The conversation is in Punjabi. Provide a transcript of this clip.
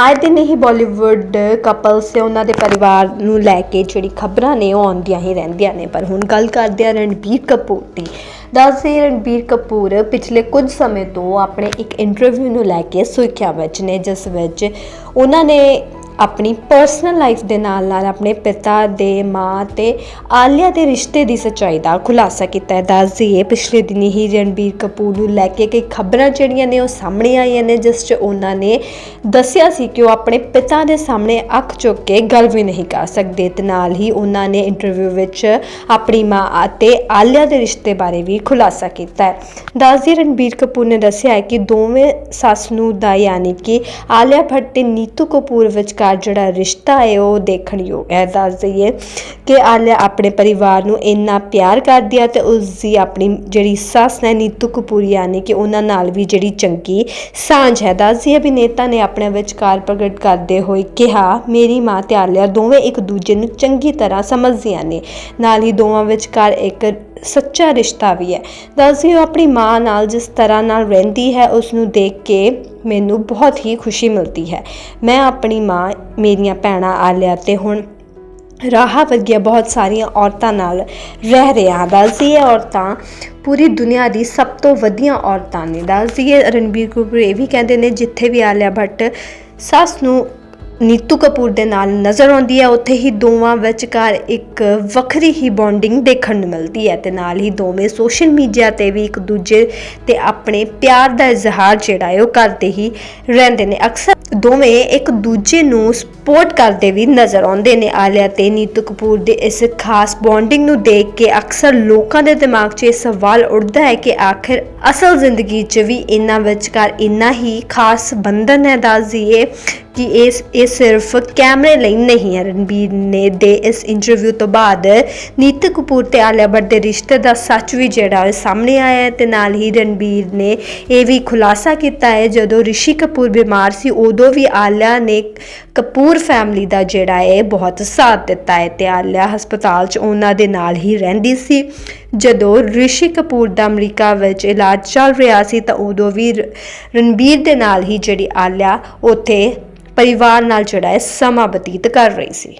ਆਏ ਦਿਨ ਹੀ ਬਾਲੀਵੁੱਡ ਕਪਲਸ ਤੇ ਉਹਨਾਂ ਦੇ ਪਰਿਵਾਰ ਨੂੰ ਲੈ ਕੇ ਜਿਹੜੀ ਖਬਰਾਂ ਨੇ ਉਹ ਆਉਂਦੀਆਂ ਹੀ ਰਹਿੰਦੀਆਂ ਨੇ। ਪਰ ਹੁਣ ਗੱਲ ਕਰਦੇ ਆ ਰਣਬੀਰ ਕਪੂਰ ਦੀ। ਦੱਸਦੇ ਰਣਬੀਰ ਕਪੂਰ ਪਿਛਲੇ ਕੁਝ ਸਮੇਂ ਤੋਂ ਆਪਣੇ ਇੱਕ ਇੰਟਰਵਿਊ ਨੂੰ ਲੈ ਕੇ ਸੁਰਖੀਆਂ ਵਿੱਚ ਨੇ, ਜਿਸ ਵਿੱਚ ਉਹਨਾਂ ਨੇ ਆਪਣੀ ਪਰਸਨਲ ਲਾਈਫ ਦੇ ਨਾਲ ਨਾਲ ਆਪਣੇ ਪਿਤਾ ਦੇ, ਮਾਂ ਤੇ, ਆਲਿਆ ਦੇ ਰਿਸ਼ਤੇ ਦੀ ਸੱਚਾਈ ਦਾ ਖੁਲਾਸਾ ਕੀਤਾ ਹੈ। ਦੱਸ ਦਈਏ ਪਿਛਲੇ ਦਿਨੀ ਹੀ ਰਣਬੀਰ ਕਪੂਰ ਨੂੰ ਲੈ ਕੇ ਕਈ ਖਬਰਾਂ ਜਿਹੜੀਆਂ ਨੇ ਉਹ ਸਾਹਮਣੇ ਆਈਆਂ ਨੇ, ਜਿਸ 'ਚ ਉਹਨਾਂ ਨੇ ਦੱਸਿਆ ਸੀ ਕਿ ਉਹ ਆਪਣੇ ਪਿਤਾ ਦੇ ਸਾਹਮਣੇ ਅੱਖ ਚੁੱਕ ਕੇ ਗੱਲ ਵੀ ਨਹੀਂ ਕਰ ਸਕਦੇ। ਤੇ ਨਾਲ ਹੀ ਉਹਨਾਂ ਨੇ ਇੰਟਰਵਿਊ ਵਿੱਚ ਆਪਣੀ ਮਾਂ ਅਤੇ ਆਲਿਆ ਦੇ ਰਿਸ਼ਤੇ ਬਾਰੇ ਵੀ ਖੁਲਾਸਾ ਕੀਤਾ ਹੈ। ਦੱਸਦੀ ਰਣਬੀਰ ਕਪੂਰ ਨੇ ਦੱਸਿਆ ਹੈ ਕਿ ਦੋਵੇਂ ਸੱਸ ਨੂੰ ਦਾ ਯਾਨੀ ਕਿ ਆਲਿਆ ਭੱਟ ਤੇ ਨੀਤੂ ਕਪੂਰ ਵਿੱਚ ਵਿਚਕਾਰ ਜਿਹੜਾ ਰਿਸ਼ਤਾ ਹੈ ਉਹ ਦੇਖਣਯੋਗ ਹੈ। ਦੱਸ ਦਈਏ ਕਿ ਆਲਿਆ ਆਪਣੇ ਪਰਿਵਾਰ ਨੂੰ ਇੰਨਾ ਪਿਆਰ ਕਰਦੀ ਹੈ ਤੇ ਉਸ ਦੀ ਆਪਣੀ ਜਿਹੜੀ ਸੱਸ ਹੈ ਨੀਤੂ ਕਪੂਰ ਯਾਨੀ ਕਿ ਉਹਨਾਂ ਨਾਲ ਵੀ ਜਿਹੜੀ ਚੰਗੀ ਸਾਂਝ ਹੈ। ਦੱਸਦੀ ਅਭਿਨੇਤਾ ਨੇ ਆਪਣੇ ਵਿਚਕਾਰ ਪ੍ਰਗਟ ਕਰਦੇ ਹੋਏ ਕਿਹਾ, ਮੇਰੀ ਮਾਂ ਤੇ ਆਲਿਆ ਦੋਵੇਂ ਇੱਕ ਦੂਜੇ ਨੂੰ ਚੰਗੀ ਤਰ੍ਹਾਂ ਸਮਝਦੀਆਂ ਨੇ। ਨਾਲ ਹੀ ਦੋਵਾਂ ਵਿਚਕਾਰ ਇੱਕ ਸੱਚਾ ਰਿਸ਼ਤਾ ਵੀ ਹੈ। ਦੱਸਦੀ ਉਹ ਆਪਣੀ ਮਾਂ ਨਾਲ ਜਿਸ ਤਰ੍ਹਾਂ ਨਾਲ ਰਹਿੰਦੀ ਹੈ ਉਸ ਨੂੰ ਦੇਖ ਕੇ ਮੈਨੂੰ ਬਹੁਤ ਹੀ ਖੁਸ਼ੀ ਮਿਲਦੀ ਹੈ। ਮੈਂ ਆਪਣੀ ਮਾਂ, ਮੇਰੀਆਂ ਭੈਣਾਂ ਆਲਿਆ ਤੇ ਹੁਣ ਰਾਹਾ ਵਰਗੀਆਂ ਬਹੁਤ ਸਾਰੀਆਂ ਔਰਤਾਂ ਨਾਲ ਰਹਿ ਰਿਹਾ ਦੱਸਦੀ ਇਹ ਔਰਤਾਂ ਪੂਰੀ ਦੁਨੀਆ ਦੀ ਸਭ ਤੋਂ ਵਧੀਆ ਔਰਤਾਂ ਨੇ। ਦੱਸਦੀ ਇਹ ਰਣਬੀਰ ਕਪੂਰ ਇਹ ਵੀ ਕਹਿੰਦੇ ਨੇ, ਜਿੱਥੇ ਵੀ ਆਲਿਆ ਭੱਟ ਸੱਸ ਨੂੰ ਨੀਤੂ ਕਪੂਰ ਦੇ ਨਾਲ ਨਜ਼ਰ ਆਉਂਦੀ ਹੈ। ਉੱਥੇ ਹੀ ਦੋਵਾਂ ਵਿਚਕਾਰ ਇੱਕ ਵੱਖਰੀ ਹੀ ਬੌਂਡਿੰਗ ਦੇਖਣ ਨੂੰ ਮਿਲਦੀ ਹੈ ਤੇ ਨਾਲ ਹੀ ਦੋਵੇਂ ਸੋਸ਼ਲ ਮੀਡੀਆ ਤੇ ਵੀ ਇੱਕ ਦੂਜੇ ਤੇ ਆਪਣੇ ਪਿਆਰ ਦਾ ਇਜ਼ਹਾਰ ਜਿਹੜਾ ਹੈ, ਉਹ ਕਰਦੇ ਹੀ ਰਹਿੰਦੇ ਨੇ। ਅਕਸਰ ਦੋਵੇਂ ਇੱਕ ਦੂਜੇ ਨੂੰ ਸਪੋਰਟ ਕਰਦੇ ਵੀ ਨਜ਼ਰ ਆਉਂਦੇ ਨੇ। ਆਲਿਆ ਤੇ ਨੀਤੂ ਕਪੂਰ ਦੇ ਇਸ ਖਾਸ ਬੌਂਡਿੰਗ ਨੂੰ ਦੇਖ ਕੇ ਅਕਸਰ ਲੋਕਾਂ ਦੇ ਦਿਮਾਗ 'ਚ ਇਹ ਸਵਾਲ ਉੱਠਦਾ ਹੈ ਕਿ ਆਖਿਰ ਅਸਲ ਜ਼ਿੰਦਗੀ 'ਚ ਵੀ ਇਹਨਾਂ ਵਿਚਕਾਰ ਇੰਨਾ ਹੀ ਖਾਸ ਬੰਧਨ ਹੈ ਦੱਸ ਦਈਏ ਕਿ ਇਸ ਇਹ ਸਿਰਫ ਕੈਮਰੇ ਲਈ ਨਹੀਂ ਹੈ। ਰਣਬੀਰ ਨੇ ਦੇ ਇਸ ਇੰਟਰਵਿਊ ਤੋਂ ਬਾਅਦ ਨੀਤੂ ਕਪੂਰ ਤੇ ਆਲਿਆ ਭੱਟ ਦੇ ਰਿਸ਼ਤੇ ਦਾ ਸੱਚ ਵੀ ਜਿਹੜਾ ਸਾਹਮਣੇ ਆਇਆ ਹੈ ਤੇ ਨਾਲ ਹੀ ਰਣਬੀਰ ਨੇ ਇਹ ਵੀ ਖੁਲਾਸਾ ਕੀਤਾ ਹੈ, ਜਦੋਂ ਰਿਸ਼ੀ ਕਪੂਰ ਬਿਮਾਰ ਸੀ, ਉਦੋਂ ਵੀ ਆਲਿਆ ਨੇ ਕਪੂਰ ਫੈਮਿਲੀ ਦਾ ਜਿਹੜਾ ਹੈ ਬਹੁਤ ਸਾਥ ਦਿੱਤਾ ਹੈ ਤੇ ਆਲਿਆ ਹਸਪਤਾਲ 'ਚ ਉਹਨਾਂ ਦੇ ਨਾਲ ਹੀ ਰਹਿੰਦੀ ਸੀ। ਜਦੋਂ ਰਿਸ਼ੀ ਕਪੂਰ ਦਾ ਅਮਰੀਕਾ ਵਿੱਚ ਇਲਾਜ ਚੱਲ ਰਿਹਾ ਸੀ, ਤਾਂ ਉਦੋਂ ਵੀ ਰ- ਰਣਬੀਰ ਦੇ ਨਾਲ ਹੀ ਜਿਹੜੀ ਆਲਿਆ ਉੱਥੇ ਪਰਿਵਾਰ ਨਾਲ ਜਿਹੜਾ ਹੈ ਸਮਾਂ ਬਤੀਤ ਕਰ ਰਹੀ ਸੀ।